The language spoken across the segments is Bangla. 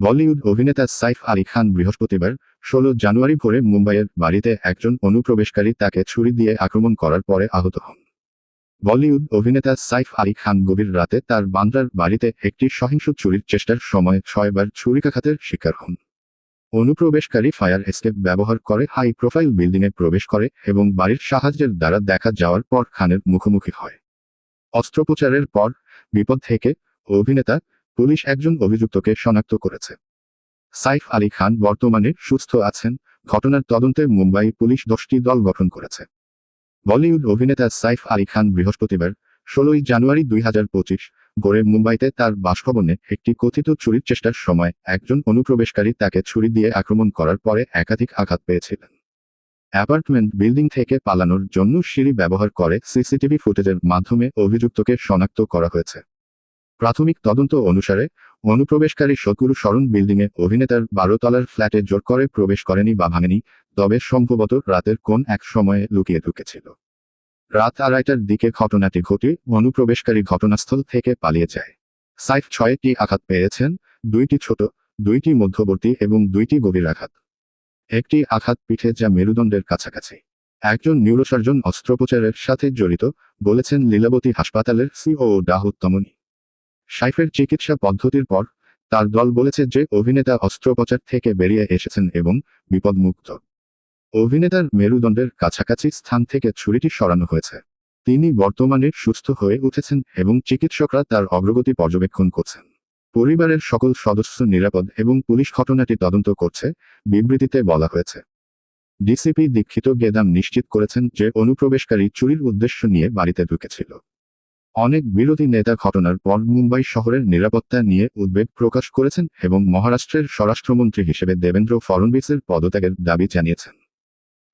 বলিউড অভিনেতা সাইফ আলী খান বৃহস্পতিবার, ষোলো জানুয়ারি ভোরে মুম্বাইয়ের বাড়িতে একজন অনুপ্রবেশকারী তাকে ছুরি দিয়ে আক্রমণ করার পরে আহত হন। বলিউড অভিনেতা সাইফ আলী খান গভীর রাতে তার বান্দ্রার বাড়িতে একটি সহিংস চুরির চেষ্টার সময় ছয়বার ছুরিকাঘাতের শিকার হন। অনুপ্রবেশকারী ফায়ার এসকেপ ব্যবহার করে হাই প্রোফাইল বিল্ডিংয়ে প্রবেশ করে এবং বাড়ির সাহায্যের দ্বারা দেখা যাওয়ার পর খানের মুখোমুখি হয়। অস্ত্রোপচারের পর বিপদ থেকে অভিনেতা পুলিশ একজন অভিযুক্তকে শনাক্ত করেছে। সাইফ আলী খান বর্তমানে সুস্থ আছেন, ঘটনার তদন্তে মুম্বাই পুলিশ দশটি দল গঠন করেছে। বলিউড অভিনেতা সাইফ আলী খান বৃহস্পতিবার, ষোলোই জানুয়ারি দুই হাজার পঁচিশ, ভোরে মুম্বাইতে তার বাসভবনে একটি কথিত চুরির চেষ্টার সময় একজন অনুপ্রবেশকারী তাকে ছুরি দিয়ে আক্রমণ করার পরে একাধিক আঘাত পেয়েছিলেন। অ্যাপার্টমেন্ট বিল্ডিং থেকে পালানোর জন্য সিঁড়ি ব্যবহার করে সিসিটিভি ফুটেজের মাধ্যমে অভিযুক্তকে শনাক্ত করা হয়েছে। প্রাথমিক তদন্ত অনুসারে, অনুপ্রবেশকারী শত্রু স্মরণ বিল্ডিংয়ে অভিনেতার বারো তলার ফ্ল্যাটে জোর করে প্রবেশ করেনি বা ভাঙেনি, তবে সম্ভবত রাতের কোন এক সময়ে লুকিয়ে ঢুকেছিল। রাত আড়াইটার দিকে ঘটনাটি ঘটে, অনুপ্রবেশকারী ঘটনাস্থল থেকে পালিয়ে যায়। সাইফ ছয়টি আঘাত পেয়েছেন, দুইটি ছোট, দুইটি মধ্যবর্তী এবং দুইটি গভীর আঘাত। একটি আঘাত পিঠে যা মেরুদণ্ডের কাছাকাছি। একজন নিউরোসার্জন অস্ত্রোপচারের সাথে জড়িত, বলেছেন লীলাবতী হাসপাতালের সিও ডাহুদ তমনি সাইফের চিকিৎসা পদ্ধতির পর, তার দল বলেছে যে অভিনেতা অস্ত্রোপচার থেকে বেরিয়ে এসেছেন এবং বিপদমুক্ত। অভিনেতার মেরুদণ্ডের কাছাকাছি স্থান থেকে ছুরিটি সরানো হয়েছে। তিনি বর্তমানে সুস্থ হয়ে উঠেছেন এবং চিকিৎসকরা তার অগ্রগতি পর্যবেক্ষণ করছেন। পরিবারের সকল সদস্য নিরাপদ এবং পুলিশ ঘটনাটি তদন্ত করছে, বিবৃতিতে বলা হয়েছে। ডিসিপি দীক্ষিত গেদাম নিশ্চিত করেছেন যে অনুপ্রবেশকারী চুরির উদ্দেশ্য নিয়ে বাড়িতে ঢুকেছিল। অনেক বিরোধী নেতা ঘটনার পর মুম্বাই শহরের নিরাপত্তা নিয়ে উদ্বেগ প্রকাশ করেছেন এবং মহারাষ্ট্রের স্বরাষ্ট্রমন্ত্রী হিসেবে দেবেন্দ্র ফডনবিসের পদত্যাগের দাবি জানিয়েছেন।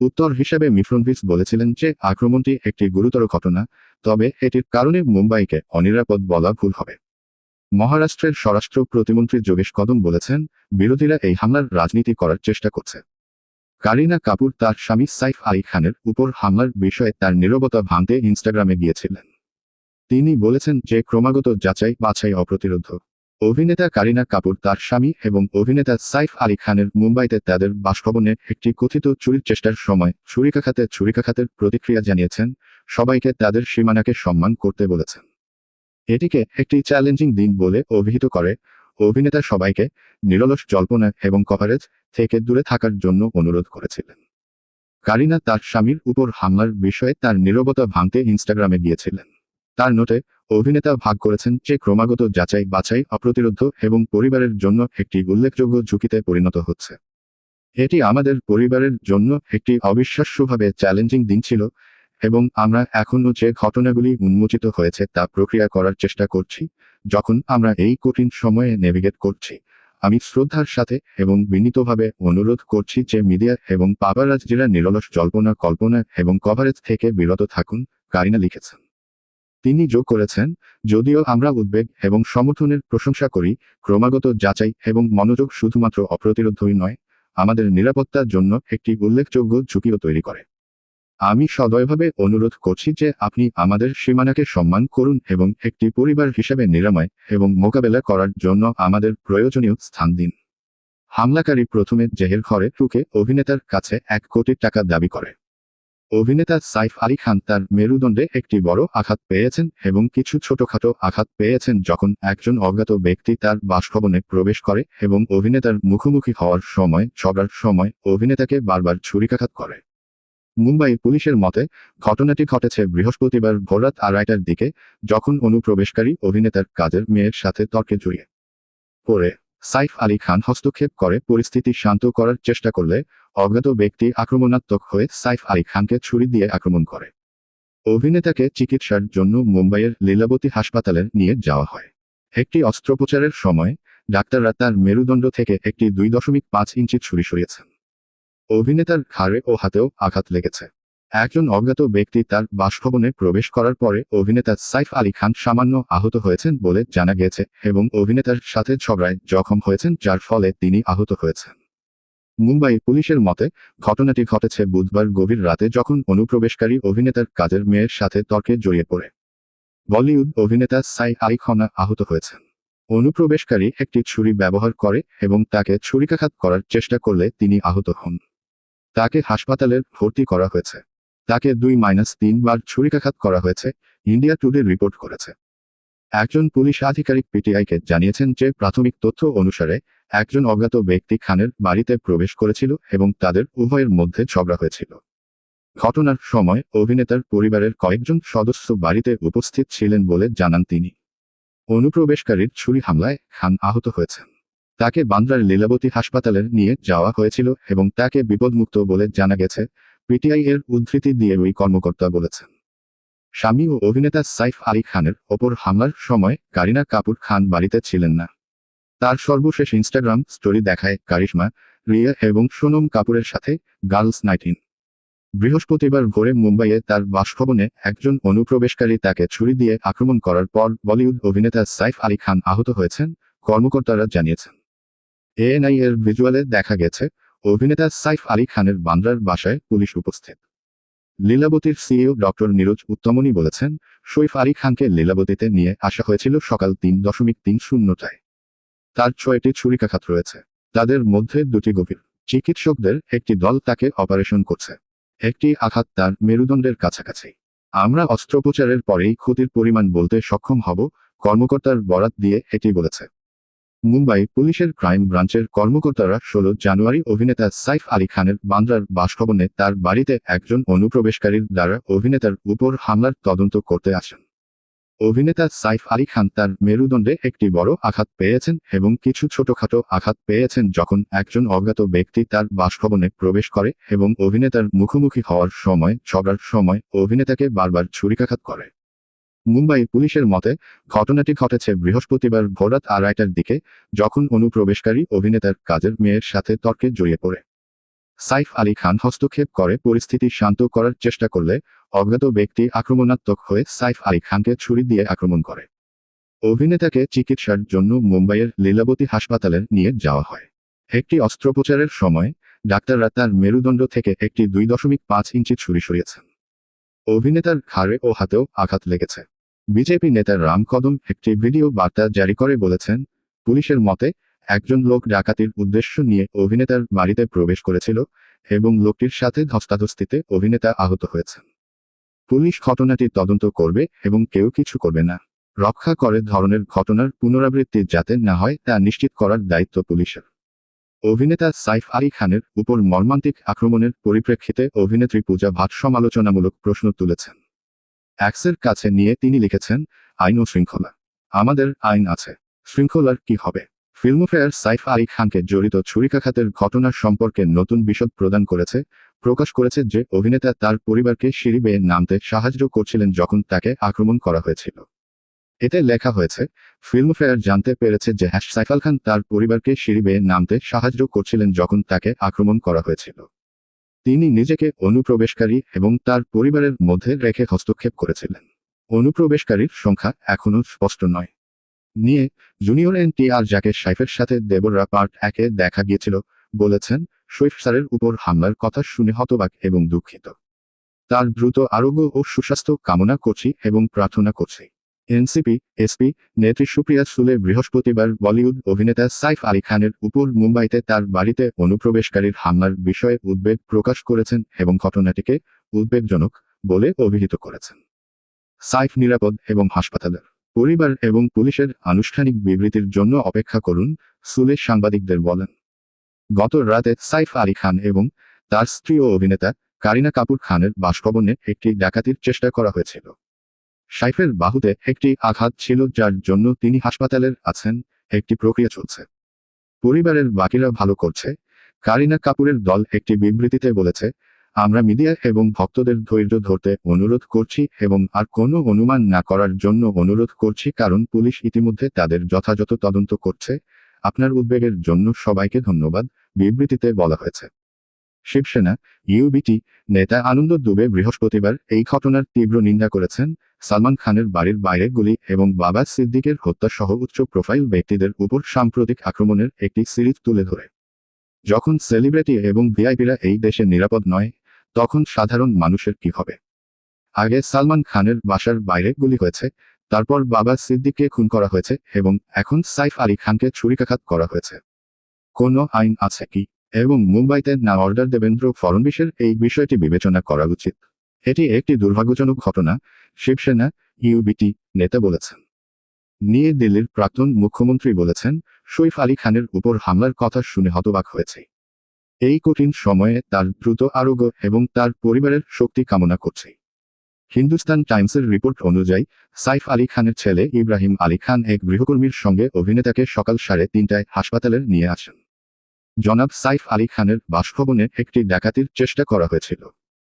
উত্তর হিসেবে মিফ্রনভিস বলেছিলেন যে, আক্রমণটি একটি গুরুতর ঘটনা, তবে এটির কারণে মুম্বাইকে অনিরাপদ বলা ভুল হবে। মহারাষ্ট্রের স্বরাষ্ট্র প্রতিমন্ত্রী যোগেশ কদম বলেছেন, বিরোধীরা এই হামলার রাজনীতি করার চেষ্টা করছে। কারিনা কাপুর তার স্বামী সাইফ আলী খানের উপর হামলার বিষয়ে তার নীরবতা ভাঙতে ইনস্টাগ্রামে গিয়েছিলেন। তিনি বলেছেন যে ক্রমাগত যাচাই, বাছাই অপ্রতিরোধ। অভিনেতা কারিনা কাপুর, তার স্বামী এবং অভিনেতা সাইফ আলী খানের মুম্বাইতে তাদের বাসভবনে একটি কথিত চুরির চেষ্টার সময় ছুরিকাঘাতে ছুরিকাঘাতের প্রতিক্রিয়া জানিয়েছেন, সবাইকে তাদের সীমানাকে সম্মান করতে বলেছেন। এটিকে একটি চ্যালেঞ্জিং দিন বলে অভিহিত করে, অভিনেতা সবাইকে নিরলস জল্পনা এবং কভারেজ থেকে দূরে থাকার জন্য অনুরোধ করেছিলেন। কারিনা তার স্বামীর উপর হামলার বিষয়ে তার নীরবতা ভাঙতে ইনস্টাগ্রামে গিয়েছিলেন। তার নোটে অভিনেতা ভাগ করেছেন যে ক্রমাগত যাচাই, বাছাই, অপ্রতিরোধ এবং পরিবারের জন্য একটি উল্লেখযোগ্য ঝুঁকিতে পরিণত হচ্ছে। এটি আমাদের পরিবারের জন্য একটি অবিশ্বাস্যভাবে চ্যালেঞ্জিং দিন ছিল এবং আমরা এখনও যে ঘটনাগুলি উন্মোচিত হয়েছে তা প্রক্রিয়া করার চেষ্টা করছি, যখন আমরা এই কঠিন সময়ে নেভিগেট করছি। আমি শ্রদ্ধার সাথে এবং বিনীতভাবে অনুরোধ করছি যে মিডিয়া এবং পাপারাজজিরা নিরলস জল্পনা, কল্পনা এবং কভারেজ থেকে বিরত থাকুন, কারিনা লিখেছেন। তিনি যোগ করেছেন, যদিও আমরা উদ্বেগ এবং সমর্থনের প্রশংসা করি, ক্রমাগত যাচাই এবং মনোযোগ শুধুমাত্র অপ্রতিরোধই নয়, আমাদের নিরাপত্তার জন্য একটি উল্লেখযোগ্য ঝুঁকিও তৈরি করে। আমি সদয়ভাবে অনুরোধ করছি যে আপনি আমাদের সীমানাকে সম্মান করুন এবং একটি পরিবার হিসেবে নিরাময় এবং মোকাবেলা করার জন্য আমাদের প্রয়োজনীয় স্থান দিন। হামলাকারী প্রথমে জেহের ঘরে ঢুকে অভিনেতার কাছে এক কোটি টাকা দাবি করে। অভিনেতা সাইফ আলী খান তার মেরুদণ্ডে একটি বড় আঘাত পেয়েছেন এবং কিছু ছোটখাটো আঘাত পেয়েছেন যখন একজন অজ্ঞাত ব্যক্তি তার বাসভবনে প্রবেশ করে এবং অভিনেতার মুখোমুখি হওয়ার সময়, ঝগড়ার সময় অভিনেতাকে বারবার ছুরিকাঘাত করে। মুম্বাই পুলিশের মতে, ঘটনাটি ঘটেছে বৃহস্পতিবার ভোররাত আড়াইটার দিকে, যখন অনুপ্রবেশকারী অভিনেতার কাজের মেয়ের সাথে তর্কে জড়িয়ে পরে সাইফ আলী খান হস্তক্ষেপ করে পরিস্থিতি শান্ত করার চেষ্টা করলে অজ্ঞাত ব্যক্তি আক্রমণাত্মক হয়ে সাইফ আলী খানকে ছুরি দিয়ে আক্রমণ করে। অভিনেতাকে চিকিৎসার জন্য মুম্বাইয়ের লীলাবতী হাসপাতালে নিয়ে যাওয়া হয়। একটি অস্ত্রোপচারের সময় ডাক্তাররা তার মেরুদণ্ড থেকে একটি দুই দশমিক পাঁচ ইঞ্চি ছুরি সরিয়েছেন। অভিনেতার ঘাড়ে ও হাতেও আঘাত লেগেছে। একজন অজ্ঞাত ব্যক্তি তার বাসভবনে প্রবেশ করার পরে অভিনেতা সাইফ আলী খান সামান্য আহত হয়েছেন বলে জানা গেছে এবং অভিনেতার সাথে ঝগড়ায় জখম হয়েছেন যার ফলে তিনি আহত হয়েছেন। মুম্বাই পুলিশের মতে, ঘটনাটি ঘটেছে বুধবার গভীর রাতে যখন অনুপ্রবেশকারী অভিনেতার কাজের মেয়ের সাথে তর্কে জড়িয়ে পড়ে। বলিউড অভিনেতা সাই আলী খনা আহত হয়েছেন। অনুপ্রবেশকারী একটি ছুরি ব্যবহার করে এবং তাকে ছুরিকাঘাত করার চেষ্টা করলে তিনি আহত হন। তাকে হাসপাতালে ভর্তি করা হয়েছে। তাকে দুই মাইনাস তিনবার ছুরিকাঘাত করা হয়েছে, ইন্ডিয়া টুডে রিপোর্ট করেছে। একজন পুলিশ আধিকারিক পিটিআইকে জানিয়েছেন যে, প্রাথমিক তথ্য অনুসারে, একজন অজ্ঞাত ব্যক্তি খানের বাড়িতে প্রবেশ করেছিল এবং তাদের উভয়ের মধ্যে ঝগড়া হয়েছিল। ঘটনার সময় অভিনেতার পরিবারের কয়েকজন সদস্য বাড়িতে উপস্থিত ছিলেন বলে জানান তিনি। অনুপ্রবেশকারীর ছুরি হামলায় খান আহত হয়েছেন। তাকে বান্দ্রার লীলাবতী হাসপাতালে নিয়ে যাওয়া হয়েছিল এবং তাকে বিপদমুক্ত বলে জানা গেছে পিটিআই এর উদ্ধৃতি দিয়ে ওই কর্মকর্তা বলেছেন। স্বামী ও অভিনেতা সাইফ আলী খানের ওপর হামলার সময় কারিনা কাপুর খান বাড়িতে ছিলেন না। তার সর্বশেষ ইনস্টাগ্রাম স্টোরি দেখায় কারিশমা, রিয়া এবং সোনম কাপুরের সাথে গার্লস নাইটিন বৃহস্পতিবার ভোরে মুম্বাইয়ে তার বাসভবনে একজন অনুপ্রবেশকারী তাকে ছুরি দিয়ে আক্রমণ করার পর বলিউড অভিনেতা সাইফ আলী খান আহত হয়েছেন, কর্মকর্তারা জানিয়েছেন। এএনআই এর ভিজুয়ালে দেখা গেছে অভিনেতা সাইফ আলী খানের বান্দ্রার বাসায় পুলিশ উপস্থিত। লীলাবতীর সিইও ডক্টর নীরজ উত্তমনী বলেছেন সৈফ আলী খানকে লীলাবতীতে নিয়ে আসা হয়েছিল সকাল তিন দশমিক তিন শূন্যটায়। তার ছয়টি ছুরিকাঘাত রয়েছে। তাদের মধ্যে দুটি গভীর। চিকিৎসকদের একটি দল তাকে অপারেশন করছে। একটি আঘাত তার মেরুদণ্ডের কাছাকাছি। আমরা অস্ত্রোপচারের পরেই ক্ষতির পরিমাণ বলতে সক্ষম হব, কর্মকর্তার বরাত দিয়ে এটি বলেছে। মুম্বাই পুলিশের ক্রাইম ব্রাঞ্চের কর্মকর্তারা ষোলো জানুয়ারি অভিনেতা সাইফ আলী খানের বান্দ্রার বাসভবনে তার বাড়িতে একজন অনুপ্রবেশকারীর দ্বারা অভিনেতার উপর হামলার তদন্ত করতে আসেন। অভিনেতা সাইফ আলী খান তার মেরুদণ্ডে একটি বড় আঘাত পেয়েছেন এবং কিছু ছোটখাটো আঘাত পেয়েছেন যখন একজন অজ্ঞাত ব্যক্তি তার বাসভবনে প্রবেশ করে এবং অভিনেতার মুখোমুখি হওয়ার সময়, ঝগড়ার সময় অভিনেতাকে বারবার ছুরিকাঘাত করে। মুম্বাই পুলিশের মতে, ঘটনাটি ঘটেছে বৃহস্পতিবার ভোরাত আড়াইটার দিকে, যখন অনুপ্রবেশকারী অভিনেতার কাজের মেয়ের সাথে তর্কে জড়িয়ে পড়ে। সাইফ আলী খান হস্তক্ষেপ করে পরিস্থিতি শান্ত করার চেষ্টা করলে অজ্ঞাত ব্যক্তি আক্রমণাত্মক হয়ে সাইফ আলী খানকে ছুরি দিয়ে আক্রমণ করে। অভিনেতাকে চিকিৎসার জন্য মুম্বাইয়ের লীলাবতী হাসপাতালে নিয়ে যাওয়া হয়। একটি অস্ত্রোপচারের সময়, ডাক্তাররা তার মেরুদণ্ড থেকে একটি দুই দশমিক পাঁচ ইঞ্চি ছুরি সরিয়েছেন। অভিনেতার ঘাড়ে ও হাতেও আঘাত লেগেছে। বিজেপি নেতা রাম কদম একটি ভিডিও বার্তা জারি করে বলেছেন, পুলিশের মতে, একজন লোক ডাকাতির উদ্দেশ্য নিয়ে অভিনেতার বাড়িতে প্রবেশ করেছিল এবং লোকটির সাথে ধস্তাধস্তিতে অভিনেতা আহত হয়েছেন। পুলিশ ঘটনাটি তদন্ত করবে এবং কেউ কিছু করবে না। রক্ষা করে ধরনের ঘটনার পুনরাবৃত্তি যাতে না হয় তা নিশ্চিত করার দায়িত্ব পুলিশের। অভিনেতা সাইফ আলী খানের উপর মর্মান্তিক আক্রমণের পরিপ্রেক্ষিতে অভিনেত্রী পূজা ভাট সমালোচনামূলক প্রশ্ন তুলেছেন। অ্যাক্সের কাছে নিয়ে তিনি লিখেছেন, আইন ও শৃঙ্খলা। আমাদের আইন আছে। শৃঙ্খলার কি হবে? ফিল্মফেয়ার সাইফ আলী খানকে জড়িত ছুরিকাঘাতের ঘটনার সম্পর্কে নতুন বিশদ প্রদান করেছে, প্রকাশ করেছে যে অভিনেতা তার পরিবারকে সিঁড়ি বেয়ে নামতে সাহায্য করছিলেন যখন তাকে আক্রমণ করা হয়েছিল। এতে লেখা হয়েছে ফিল্মফেয়ার জানতে পেরেছে যে হ্যাশ সাইফাল খান তার পরিবারকে সিঁড়ি বেয়ে নামতে সাহায্য করছিলেন যখন তাকে আক্রমণ করা হয়েছিল। তিনি নিজেকে অনুপ্রবেশকারী এবং তার পরিবারের মধ্যে রেখে হস্তক্ষেপ করেছিলেন। অনুপ্রবেশকারীর সংখ্যা এখনও স্পষ্ট নয়। নিয়ে জুনিয়র এন টি আর যাকে সাইফের সাথে দেবররা পার্ট একে দেখা গিয়েছিল, বলেছেন সৈফ স্যারের উপর হামলার কথা শুনে হতবাক এবং দুঃখিত। তার দ্রুত আরোগ্য ও সুস্বাস্থ্য কামনা করছি এবং প্রার্থনা করছি। এনসিপি, এসপি, নেত্রী সুপ্রিয়া সুলে বৃহস্পতিবার বলিউড অভিনেতা সাইফ আলী খানের উপর মুম্বাইতে তার বাড়িতে অনুপ্রবেশকারীর হামলার বিষয়ে উদ্বেগ প্রকাশ করেছেন এবং ঘটনাটিকে উদ্বেগজনক বলে অভিহিত করেছেন। সাইফ নিরাপদ এবং হাসপাতালের পরিবার এবং পুলিশের আনুষ্ঠানিক বিবৃতির জন্য অপেক্ষা করুন, সুলে সাংবাদিকদের বলেন। গত রাতে সাইফ আলী খান এবং তার স্ত্রী ও অভিনেতা কারিনা কাপুর খানের বাসভবনে একটি ডাকাতির চেষ্টা করা হয়েছিল। সাইফের বাহুতে একটি আঘাত ছিল যার জন্য তিনি হাসপাতালের আছেন, একটি প্রক্রিয়া চলছে। পরিবারের বাকিরা ভালো করছে। কারিনা কাপুরের দল একটি বিবৃতিতে বলেছে, আমরা মিডিয়া এবং ভক্তদের ধৈর্য ধরতে অনুরোধ করছি এবং আর কোনো অনুমান না করার জন্য অনুরোধ করছি কারণ পুলিশ ইতিমধ্যে তাদের যথাযথ তদন্ত করছে। আপনার উদ্বেগের জন্য সবাইকে ধন্যবাদ, বিবৃতিতে বলা হয়েছে। শিবসেনা, ইউবিটি, নেতা আনন্দ দুবে বৃহস্পতিবার এই ঘটনার তীব্র নিন্দা করেছেন। সালমান খানের বাড়ির বাইরে গুলি এবং বাবা সিদ্দিকের হত্যা সহ উচ্চ প্রোফাইল ব্যক্তিদের উপর সাম্প্রতিক আক্রমণের একটি সিরিজ তুলে ধরে। যখন সেলিব্রিটি এবং ভিআইপিরা এই দেশে নিরাপদ নয়, তখন সাধারণ মানুষের কি হবে? আগে সালমান খানের বাসার বাইরে গুলি হয়েছে, তারপর বাবা সিদ্দিককে খুন করা হয়েছে এবং এখন সাইফ আলী খানকে ছুরিকাঘাত করা হয়েছে। কোনো আইন আছে কি? এবং মুম্বাইতে না অর্ডার দেবেন্দ্র ফড়নবিশের এই বিষয়টি বিবেচনা করা উচিত। এটি একটি দুর্ভাগ্যজনক ঘটনা, শিবসেনা ইউবিটি নেতা বলেছেন। নিয়ে দিল্লির প্রাক্তন মুখ্যমন্ত্রী বলেছেন সৈফ আলী খানের উপর হামলার কথা শুনে হতবাক হয়েছে। এই কঠিন সময়ে তার দ্রুত আরোগ্য এবং তার পরিবারের শক্তি কামনা করছে। হিন্দুস্তান টাইমসের রিপোর্ট অনুযায়ী, সাইফ আলী খানের ছেলে ইব্রাহিম আলী খান এক গৃহকর্মীর সঙ্গে অভিনেতাকে সকাল সাড়ে তিনটায় হাসপাতালে নিয়ে আসেন। জনাব সাইফ আলী খানের বাসভবনে একটি ডাকাতির চেষ্টা করা হয়েছিল।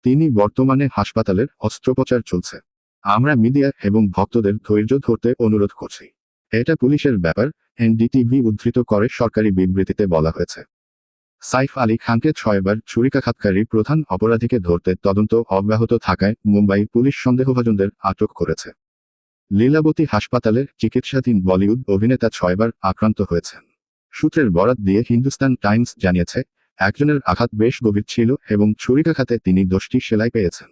তিনি বর্তমানে হাসপাতালের অস্ত্রোপচার চলছে। আমরা মিডিয়া এবং ভক্তদের ধৈর্য ধরতে অনুরোধ করছি। এটা পুলিশের ব্যাপার, এনডিটিভি উদ্ধৃত করে সরকারি বিবৃতিতে বলা হয়েছে। সাইফ আলী খানকে ছয়বার ছুরিকাঘাতকারী প্রধান অপরাধীকে ধরতে তদন্ত অব্যাহত থাকায় মুম্বাই পুলিশ সন্দেহভাজনদের আটক করেছে। লীলাবতী হাসপাতালে চিকিৎসাধীন বলিউড অভিনেতা ছয়বার আক্রান্ত হয়েছেন। সূত্রের বরাত দিয়ে হিন্দুস্তান টাইমস জানিয়েছে, একজনের আঘাত বেশ গভীর ছিল এবং ছুরিকাঘাতে তিনি দোষটি সেলাই পেয়েছেন।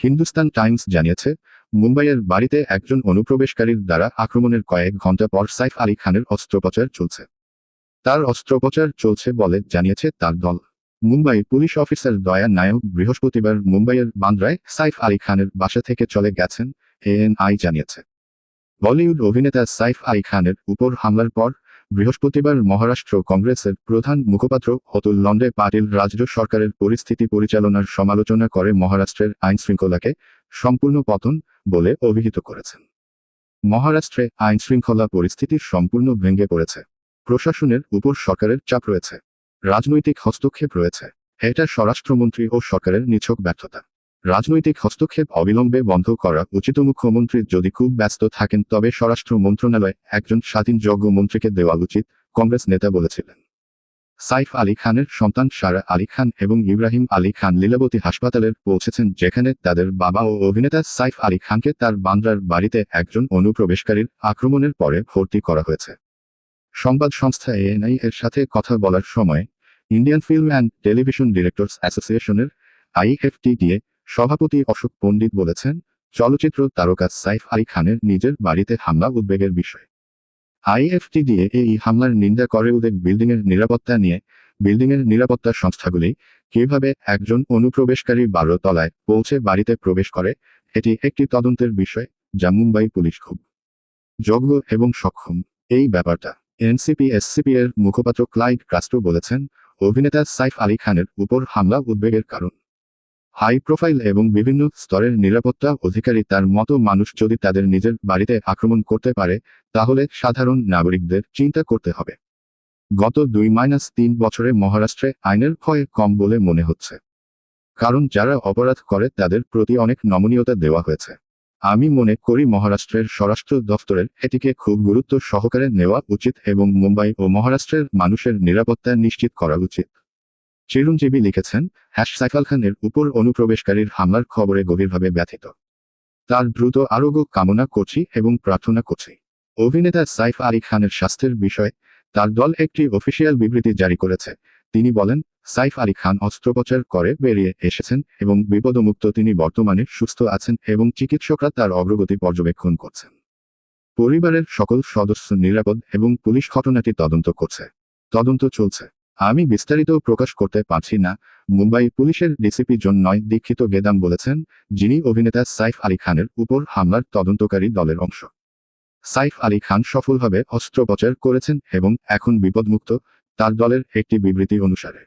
হিন্দুস্তান টাইমস জানিয়েছে, মুম্বাইয়ের বাড়িতে একজন অনুপ্রবেশকারীর দ্বারা আক্রমণের কয়েক ঘণ্টা পর সাইফ আলী খানের অস্ত্রোপচার চলছে। তার অস্ত্রোপচার চলছে বলে জানিয়েছে তার দল। মুম্বাই পুলিশ অফিসার দয়া নায়ক বৃহস্পতিবার মুম্বাইয়ের বান্দ্রায় সাইফ আলী খানের বাসা থেকে চলে গেছেন, এএনআই জানিয়েছে। বলিউড অভিনেতা সাইফ আলী খানের উপর হামলার পর বৃহস্পতিবার মহারাষ্ট্র কংগ্রেসের প্রধান মুখপাত্র অতুল লন্ডে পাটিল রাজ্য সরকারের পরিস্থিতি পরিচালনার সমালোচনা করে মহারাষ্ট্রের আইন শৃঙ্খলাকে সম্পূর্ণ পতন বলে অভিহিত করেছেন। মহারাষ্ট্রে আইন শৃঙ্খলা পরিস্থিতি সম্পূর্ণ ভেঙে পড়েছে। প্রশাসনের উপর সরকারের চাপ রয়েছে। রাজনৈতিক হস্তক্ষেপ রয়েছে। এটা স্বরাষ্ট্রমন্ত্রী ও সরকারের নিছক ব্যর্থতা। রাজনৈতিক হস্তক্ষেপ অবিলম্বে বন্ধ করা উচিত। মুখ্যমন্ত্রী যদি খুব ব্যস্ত থাকেন, তবে স্বরাষ্ট্র মন্ত্রণালয় একজন স্বাধীন যোগ্য মন্ত্রীকে দেওয়া উচিত, কংগ্রেস নেতা বলেছিলেন। সাইফ আলী খানের সন্তান সারা আলী খান এবং ইব্রাহিম আলী খান লীলাবতী হাসপাতালের পৌঁছেছেন, যেখানে তাদের বাবা ও অভিনেতা সাইফ আলী খানকে তার বান্দ্রার বাড়িতে একজন অনুপ্রবেশকারীর আক্রমণের পরে ভর্তি করা হয়েছে। সংবাদ সংস্থা এএনআই এর সাথে কথা বলার সময়, Indian film and television directors অ্যাসোসিয়েশনের আইএফটিডিএ সভাপতি অশোক পণ্ডিত বলেছেন, চলচ্চিত্র তারকা সাইফ আলী খানের নিজের বাড়িতে হামলা উদ্বেগের বিষয়। আইএফটিডিএ এই হামলার নিন্দা করে উদ্বেগ বিল্ডিংয়ের নিরাপত্তা নিয়ে, বিল্ডিংয়ের নিরাপত্তা সংস্থাগুলি কীভাবে একজন অনুপ্রবেশকারী বারো তলায় পৌঁছে বাড়িতে প্রবেশ করে, এটি একটি তদন্তের বিষয়, যা মুম্বাই পুলিশ খুব যোগ্য এবং সক্ষম। এই ব্যাপারটা, এনসিপি এসসিপি এর মুখপাত্র ক্লাইড ক্রাস্টো বলেছেন, অভিনেতা সাইফ আলী খানের উপর হামলা উদ্বেগের কারণ। হাই প্রোফাইল এবং বিভিন্ন স্তরের নিরাপত্তা অধিকারী তার মতো মানুষ যদি তাদের নিজের বাড়িতে আক্রমণ করতে পারে, তাহলে সাধারণ নাগরিকদের চিন্তা করতে হবে। গত দুই মাইনাস তিন বছরে মহারাষ্ট্রে আইনের ভয় কম বলে মনে হচ্ছে। কারণ যারা অপরাধ করে তাদের প্রতি অনেক নমনীয়তা দেওয়া হয়েছে। আমি মনে করি মহারাষ্ট্রের স্বরাষ্ট্র দফতরের এটিকে খুব গুরুত্ব সহকারে নেওয়া উচিত এবং মুম্বাই ও মহারাষ্ট্রের মানুষের নিরাপত্তা নিশ্চিত করা উচিত। চিরঞ্জীবী লিখেছেন, হ্যাশ সাইফাল খানের উপর অনুপ্রবেশকারীর হামলার খবরে গভীরভাবে ব্যথিত। তার দ্রুত আরোগ্য কামনা করছি এবং প্রার্থনা করছি। অভিনেতা সাইফ আলী খানের স্বাস্থ্যের বিষয়ে, তার দল একটি অফিসিয়াল বিবৃতি জারি করেছে। তিনি বলেন, সাইফ আলী খান অস্ত্রোপচার করে বেরিয়ে এসেছেন এবং বিপদমুক্ত তিনি বর্তমানে সুস্থ আছেন এবং চিকিৎসকরা তার অগ্রগতি পর্যবেক্ষণ করছেন। পরিবারের সকল সদস্য নিরাপদ এবং পুলিশ ঘটনাটি তদন্ত করছে। তদন্ত চলছে। আমি বিস্তারিত প্রকাশ করতে পারছি না। মুম্বাই পুলিশের ডিসিপি জন নয়, দীক্ষিত গেদাম বলেছেন, যিনি অভিনেতা সাইফ আলী খানের উপর হামলার তদন্তকারী দলের অংশ। সাইফ আলী খান সফলভাবে অস্ত্রোপচার করেছেন এবং এখন বিপদমুক্ত, তার দলের একটি বিবৃতি অনুসারে।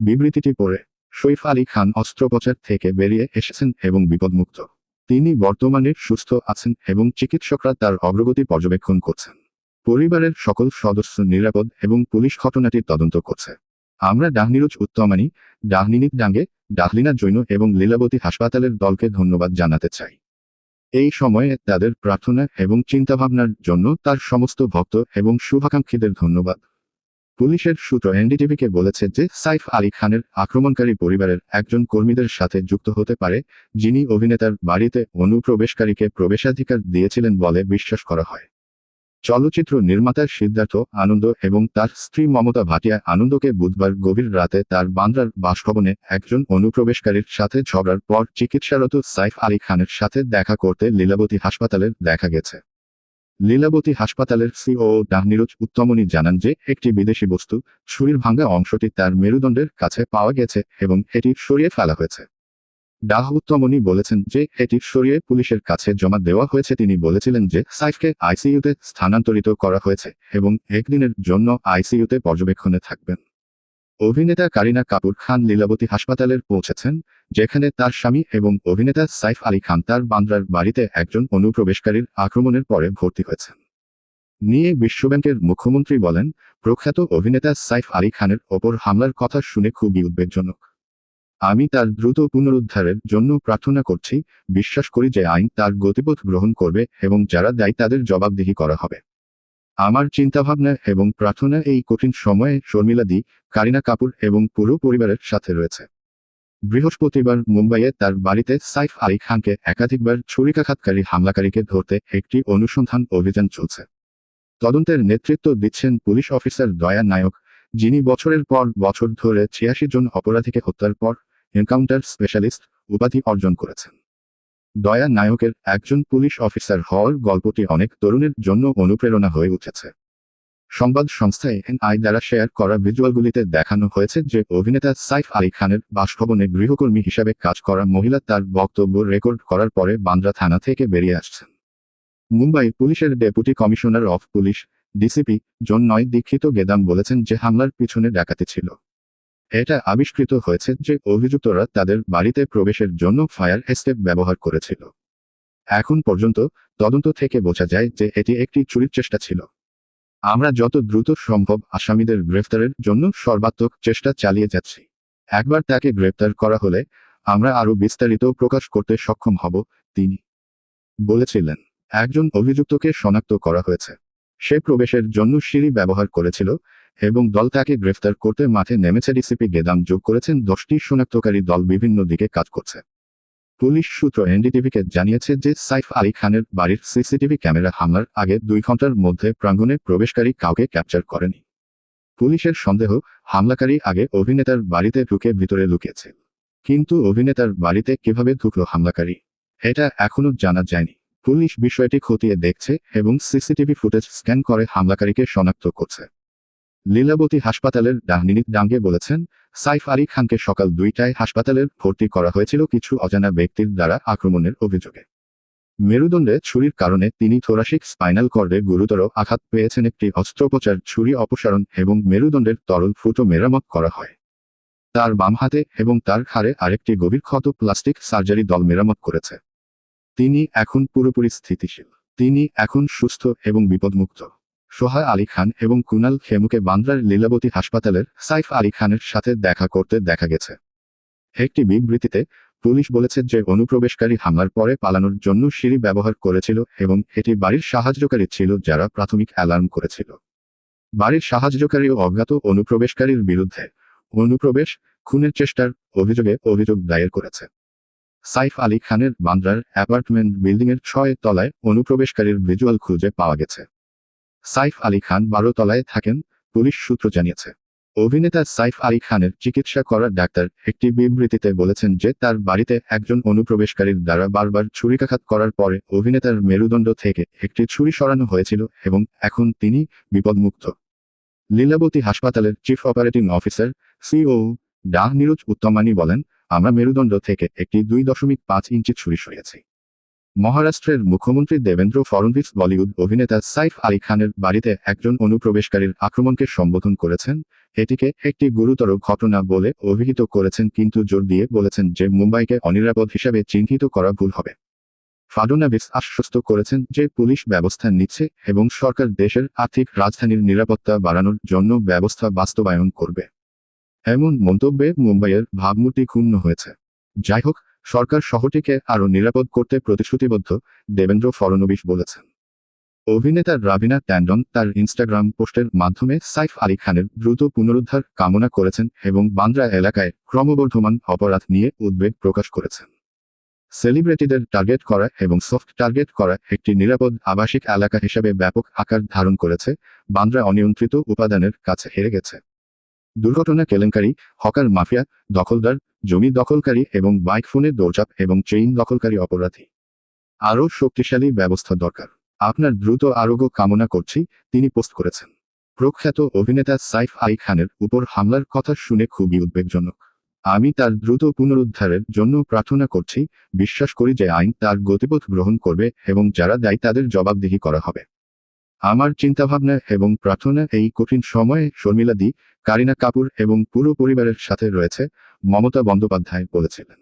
বিবৃতিটি পড়ে সৈফ আলী খান অস্ত্রোপচার থেকে বেরিয়ে এসেছেন এবং বিপদমুক্ত। তিনি বর্তমানে সুস্থ আছেন এবং চিকিৎসকরা তার অগ্রগতি পর্যবেক্ষণ করছেন। পরিবারের সকল সদস্য নিরাপদ এবং পুলিশ ঘটনাটির তদন্ত করছে। আমরা ডাহনিরোজ উত্তমানি ডাহনিনিত ডাঙ্গে, ডাহলিনা জৈন এবং লীলাবতী হাসপাতালের দলকে ধন্যবাদ জানাতে চাই। এই সময়ে তাদের প্রার্থনা এবং চিন্তাভাবনার জন্য তার সমস্ত ভক্ত এবং শুভাকাঙ্ক্ষীদের ধন্যবাদ। পুলিশের সূত্র এনডিটিভিকে বলেছে যে সাইফ আলী খানের আক্রমণকারী পরিবারের একজন কর্মীদের সাথে যুক্ত হতে পারে, যিনি অভিনেতার বাড়িতে অনুপ্রবেশকারীকে প্রবেশাধিকার দিয়েছিলেন বলে বিশ্বাস করা হয়। চলচ্চিত্র নির্মাতা সিদ্ধার্থ আনন্দ এবং তার স্ত্রী মমতা ভাটিয়া আনন্দকে বুধবার গভীর রাতে তার বান্দ্রার বাসভবনে একজন অনুপ্রবেশকারীর সাথে ঝগড়ার পর চিকিৎসারত সাইফ আলী খানের সাথে দেখা করতে লীলাবতী হাসপাতালের দেখা গেছে। লীলাবতী হাসপাতালের সিও ডাহনিরোজ উত্তমনী জানান যে, একটি বিদেশি বস্তু, ছুরির ভাঙ্গা অংশটি তার মেরুদণ্ডের কাছে পাওয়া গেছে এবং এটি সরিয়ে ফেলা হয়েছে। ডাহ বলেছেন যে, এটি সরিয়ে পুলিশের কাছে জমা দেওয়া হয়েছে। তিনি বলেছিলেন যে, সাইফকে আইসিইউতে স্থানান্তরিত করা হয়েছে এবং একদিনের জন্য আইসিইউতে পর্যবেক্ষণে থাকবেন। অভিনেতা কারিনা কাপুর খান লীলাবতী হাসপাতালের পৌঁছেছেন, যেখানে তার স্বামী এবং অভিনেতা সাইফ আলী খান তার বান্দ্রার বাড়িতে একজন অনুপ্রবেশকারীর আক্রমণের পরে ভর্তি হয়েছেন। নিয়ে বিশ্বব্যাংকের মুখ্যমন্ত্রী বলেন, প্রখ্যাত অভিনেতা সাইফ আলী খানের ওপর হামলার কথা শুনে খুবই উদ্বেগজনক। আমি তার দ্রুত পুনরুদ্ধারের জন্য প্রার্থনা করছি, বিশ্বাস করি যে আইন তার গতিপথ গ্রহণ করবে এবং যারা দায়ী তাদের জবাবদিহি করা হবে। আমার চিন্তাভাবনা এবং প্রার্থনা এই কঠিন সময়ে শর্মিলা দি, কারিনা কাপুর এবং পুরো পরিবারের সাথে রয়েছে। বৃহস্পতিবার মুম্বাইয়ে তার বাড়িতে সাইফ আলী খানকে একাধিকবার ছুরিকাঘাতকারী হামলাকারীকে ধরতে একটি অনুসন্ধান অভিযান চলছে। তদন্তের নেতৃত্ব দিচ্ছেন পুলিশ অফিসার দয়া নায়ক, যিনি বছরের পর বছর ধরে ছিয়াশি জন অপরাধীকে হত্যার পর এনকাউন্টার স্পেশালিস্ট উপাধি অর্জন করেছেন। দয়া নায়কের একজন পুলিশ অফিসার হওয়ার গল্পটি অনেক তরুণের জন্য অনুপ্রেরণা হয়ে উঠেছে। সংবাদ সংস্থা এনআই দ্বারা শেয়ার করা ভিজুয়ালগুলিতে দেখানো হয়েছে যে অভিনেতা সাইফ আলী খানের বাসভবনে গৃহকর্মী হিসাবে কাজ করা মহিলা তার বক্তব্য রেকর্ড করার পরে বান্দ্রা থানা থেকে বেরিয়ে আসছেন। মুম্বাই পুলিশের deputy commissioner of police, DCP zone nine Dixit Gedam বলেছেন যে হামলার পিছনে ডাকাতি ছিল। এটা আবিষ্কৃত হয়েছে যে অভিযুক্তরা তাদের বাড়িতে প্রবেশের জন্য ফায়ার এস্কেপ ব্যবহার করেছিল। এখন পর্যন্ত তদন্ত থেকে বোঝা যায় যে এটি একটি চুরির চেষ্টা ছিল। আমরা যত দ্রুত সম্ভব আসামিদের গ্রেফতারের জন্য সর্বাত্মক চেষ্টা চালিয়ে যাচ্ছি। একবার তাকে গ্রেপ্তার করা হলে আমরা আরও বিস্তারিত প্রকাশ করতে সক্ষম হব, তিনি বলেছিলেন। একজন অভিযুক্তকে শনাক্ত করা হয়েছে। সে প্রবেশের জন্য সিঁড়ি ব্যবহার করেছিল এবং দল তাকে গ্রেফতার করতে মাঠে নেমেছে ডিসিপি গেদাম যোগ করেছেন দশটি শনাক্তকারী দল বিভিন্ন দিকে কাজ করছে। পুলিশ সূত্র এনডিটিভিকে জানিয়েছে যে সাইফ আলী খানের বাড়ির সিসিটিভি ক্যামেরা হামলার আগে দুই ঘণ্টার মধ্যে প্রাঙ্গণে প্রবেশকারী কাউকে ক্যাপচার করেনি। পুলিশের সন্দেহ, হামলাকারী আগে অভিনেতার বাড়িতে ঢুকে ভিতরে লুকিয়েছে। কিন্তু অভিনেতার বাড়িতে কীভাবে ঢুকলো হামলাকারী, এটা এখনও জানা যায়নি। পুলিশ বিষয়টি খতিয়ে দেখছে এবং সিসিটিভি ফুটেজ স্ক্যান করে হামলাকারীকে শনাক্ত করছে। লীলাবতী হাসপাতালের ডাহনিনিক ডাঙ্গে বলেছেন, সাইফ আলী খানকে সকাল দুইটায় হাসপাতালের ভর্তি করা হয়েছিল কিছু অজানা ব্যক্তির দ্বারা আক্রমণের অভিযোগে। মেরুদণ্ডে ছুরির কারণে তিনি থোরাসিক স্পাইনাল কর্ডে গুরুতর আঘাত পেয়েছেন একটি অস্ত্রোপচার, ছুরি অপসারণ এবং মেরুদণ্ডের তরল ফুটো মেরামত করা হয়। তার বাম হাতে এবং তার ঘাড়ে আরেকটি গভীর ক্ষত প্লাস্টিক সার্জারি দল মেরামত করেছে। তিনি এখন পুরোপুরি স্থিতিশীল। তিনি এখন সুস্থ এবং বিপদমুক্ত। সোহা আলী খান এবং কুনাল খেমুকে বান্দ্রার লীলাবতী হাসপাতালের সাইফ আলী খানের সাথে দেখা করতে দেখা গেছে। একটি বিবৃতিতে পুলিশ বলেছে যে অনুপ্রবেশকারী হামলার পরে পালানোর জন্য সিঁড়ি ব্যবহার করেছিল এবং এটি বাড়ির সাহায্যকারী ছিল যারা প্রাথমিক অ্যালার্ম করেছিল। বাড়ির সাহায্যকারী ও অজ্ঞাত অনুপ্রবেশকারীর বিরুদ্ধে অনুপ্রবেশ খুনের চেষ্টার অভিযোগে অভিযোগ দায়ের করেছে। সাইফ আলী খানের বান্দ্রার অ্যাপার্টমেন্ট বিল্ডিংয়ের ছয় তলায় অনুপ্রবেশকারীর ভিজুয়াল খুঁজে পাওয়া গেছে। সাইফ আলী খান বারো তলায় থাকেন, পুলিশ সূত্র জানিয়েছে। অভিনেতা সাইফ আলী খানের চিকিৎসা করার ডাক্তার একটি বিবৃতিতে বলেছেন যে, তার বাড়িতে একজন অনুপ্রবেশকারীর দ্বারা বারবার ছুরিকাঘাত করার পরে অভিনেতার মেরুদণ্ড থেকে একটি ছুরি সরানো হয়েছিল এবং এখন তিনি বিপদমুক্ত। লীলাবতী হাসপাতালের চিফ অপারেটিং অফিসার সিও ডাহ নিরোজ উত্তমানি বলেন, আমরা মেরুদণ্ড থেকে একটি দুই দশমিক পাঁচ ইঞ্চি ছুরি সরিয়েছি। মহারাষ্ট্রের মুখ্যমন্ত্রী দেবেন্দ্র ফডনভিস বলিউড অভিনেতা সাইফ আলী খানের বাড়িতে একজন অনুপ্রবেশকারীর আক্রমণকে সম্বোধন করেছেন। এটিকে একটি গুরুতর ঘটনা বলে অভিহিত করেছেন কিন্তু জোর দিয়ে বলেছেন যে মুম্বাইকে অনিরাপদ হিসাবে চিহ্নিত করা ভুল হবে। ফাডোনাভিস আশ্বস্ত করেছেন যে পুলিশ ব্যবস্থা নিচ্ছে এবং সরকার দেশের আর্থিক রাজধানীর নিরাপত্তা বাড়ানোর জন্য ব্যবস্থা বাস্তবায়ন করবে। এমন মন্তব্যে মুম্বাইয়ের ভাবমূর্তি ক্ষুণ্ণ হয়েছে। যাই হোক সরকার শহরটিকে আরও নিরাপদ করতে প্রতিশ্রুতিবদ্ধ, দেবেন্দ্র ফড়নবিশ বলেছেন। অভিনেতা রাবিনা ট্যান্ডন তার ইনস্টাগ্রাম পোস্টের মাধ্যমে সাইফ আলী খানের দ্রুত পুনরুদ্ধার কামনা করেছেন এবং বান্দ্রা এলাকায় ক্রমবর্ধমান অপরাধ নিয়ে উদ্বেগ প্রকাশ করেছেন। সেলিব্রিটিদের টার্গেট করা এবং সফট টার্গেট করা একটি নিরাপদ আবাসিক এলাকা হিসাবে ব্যাপক আকার ধারণ করেছে, বান্দ্রা অনিয়ন্ত্রিত উপাদানের কাছে হেরে গেছে। দুর্ঘটনা কেলেঙ্কারি, হকার মাফিয়া, দখলদার, জমি দখলকারী এবং বাইক ফোনের দৌড়চাপ এবং চেইন দখলকারী অপরাধী। আরও শক্তিশালী ব্যবস্থা দরকার। আপনার দ্রুত আরোগ্য কামনা করছি, তিনি পোস্ট করেছেন। প্রখ্যাত অভিনেতা সাইফ আলী খানের উপর হামলার কথা শুনে খুবই উদ্বেগজনক। আমি তার দ্রুত পুনরুদ্ধারের জন্য প্রার্থনা করছি, বিশ্বাস করি যে আইন তার গতিপথ গ্রহণ করবে এবং যারা দায়ী তাদের জবাবদিহি করা হবে। আমার চিন্তাভাবনা এবং প্রার্থনা এই কঠিন সময়ে শর্মিলা দি, কারিনা কাপুর এবং পুরো পরিবারের সাথে রয়েছে, মমতা বন্দ্যোপাধ্যায় বলেছিলেন।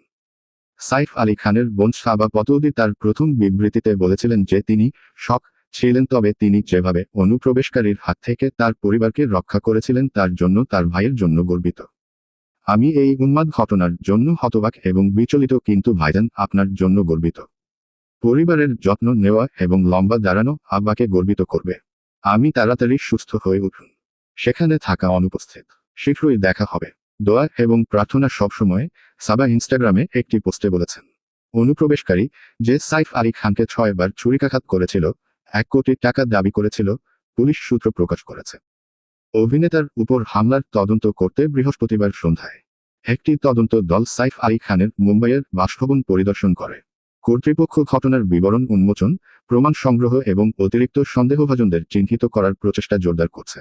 সাইফ আলী খানের বোন সাবা পতৌদি তার প্রথম বিবৃতিতে বলেছিলেন যে তিনি শক ছিলেন তবে তিনি যেভাবে অনুপ্রবেশকারীর হাত থেকে তার পরিবারকে রক্ষা করেছিলেন তার জন্য তার ভাইয়ের জন্য গর্বিত। আমি এই উন্মাদ ঘটনার জন্য হতবাক এবং বিচলিত কিন্তু ভাইজান আপনার জন্য গর্বিত। পরিবারের যত্ন নেওয়া এবং লম্বা দাঁড়ানো আব্বাকে গর্বিত করবে। আমি তাড়াতাড়ি সুস্থ হয়ে উঠুন। সেখানে থাকা অনুপস্থিত। শীঘ্রই দেখা হবে। দোয়া এবং প্রার্থনা সবসময় সাবা ইনস্টাগ্রামে একটি পোস্টে বলেছেন। অনুপ্রবেশকারী যে সাইফ আলী খানকে ছয়বার ছুরিকাঘাত করেছিল, এক কোটি টাকা দাবি করেছিল, পুলিশ সূত্র প্রকাশ করেছে। অভিনেতার উপর হামলার তদন্ত করতে বৃহস্পতিবার সন্ধ্যায় একটি তদন্ত দল সাইফ আলী খানের মুম্বাইয়ের বাসভবন পরিদর্শন করে। কর্তৃপক্ষ ঘটনার বিবরণ, উন্মোচন, প্রমাণ সংগ্রহ এবং অতিরিক্ত সন্দেহভাজনদের চিহ্নিত করার প্রচেষ্টা জোরদার করছে।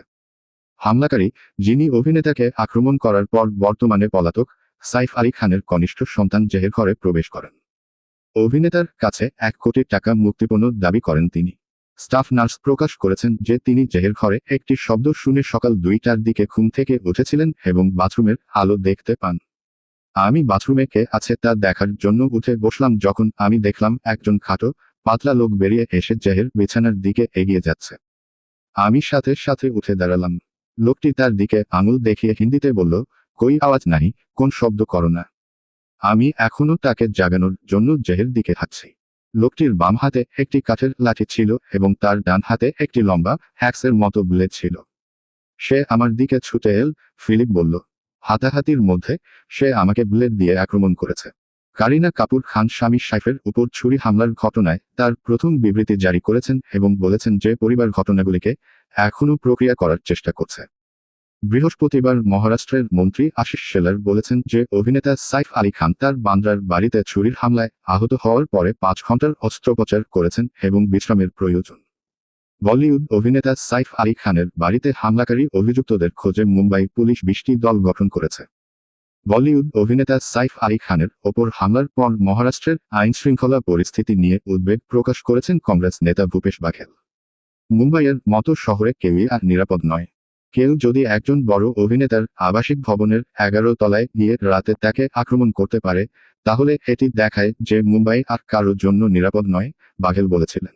হামলাকারী, যিনি অভিনেতাকে আক্রমণ করার পর বর্তমানে পলাতক, সাইফ আলী খানের কনিষ্ঠ সন্তান জেহের ঘরে প্রবেশ করেন। অভিনেতার কাছে এক কোটি টাকা মুক্তিপণ্য দাবি করেন তিনি। স্টাফ নার্স প্রকাশ করেছেন যে তিনি জেহের ঘরে একটি শব্দ শুনে সকাল দুইটার দিকে ঘুম থেকে উঠেছিলেন এবং বাথরুমের আলো দেখতে পান। আমি বাথরুমে কে আছে তা দেখার জন্য উঠে বসলাম যখন আমি দেখলাম একজন খাটো, পাতলা লোক বেরিয়ে এসে জেহের বিছানার দিকে এগিয়ে যাচ্ছে। আমি সাথে সাথে উঠে দাঁড়ালাম। লোকটি তার দিকে আঙুল দেখিয়ে হিন্দিতে বলল, কই আওয়াজ নাই কোন শব্দ করো না। আমি এখনও তাকে জাগানোর জন্য জেহের দিকে হাঁটছি। লোকটির বাম হাতে একটি কাঠের লাঠি ছিল এবং তার ডান হাতে একটি লম্বা হ্যাক্সের মতো ব্লেড ছিল। সে আমার দিকে ছুটে এল, ফিলিপ বলল হাতাহাতির মধ্যে সে আমাকে ব্লেড দিয়ে আক্রমণ করেছে। কারিনা কাপুর খান স্বামী সাইফের উপর ছুরি হামলার ঘটনায় তার প্রথম বিবৃতি জারি করেছেন এবং বলেছেন যে পরিবার ঘটনাগুলিকে এখনও প্রক্রিয়া করার চেষ্টা করছে। বৃহস্পতিবার মহারাষ্ট্রের মন্ত্রী আশিস শেলার বলেছেন যে অভিনেতা সাইফ আলী খান তার বান্দ্রার বাড়িতে ছুরির হামলায় আহত হওয়ার পরে পাঁচ ঘণ্টার অস্ত্রোপচার করেছেন এবং বিশ্রামের প্রয়োজন। বলিউড অভিনেতা সাইফ আলী খানের বাড়িতে হামলাকারী অভিযুক্তদের খোঁজে মুম্বাই পুলিশ বৃষ্টি দল গঠন করেছে। বলিউড অভিনেতা সাইফ আলী খানের ওপর হামলার পর মহারাষ্ট্রের আইন শৃঙ্খলা পরিস্থিতি নিয়ে উদ্বেগ প্রকাশ করেছেন কংগ্রেস নেতা ভূপেশ বাঘেল। মুম্বাইয়ের মতো শহরে কেউই আর নিরাপদ নয়। কেউ যদি একজন বড় অভিনেতার আবাসিক ভবনের এগারো তলায় গিয়ে রাতে তাকে আক্রমণ করতে পারে, তাহলে এটি দেখায় যে মুম্বাই আর কারোর জন্য নিরাপদ নয়, বাঘেল বলেছিলেন।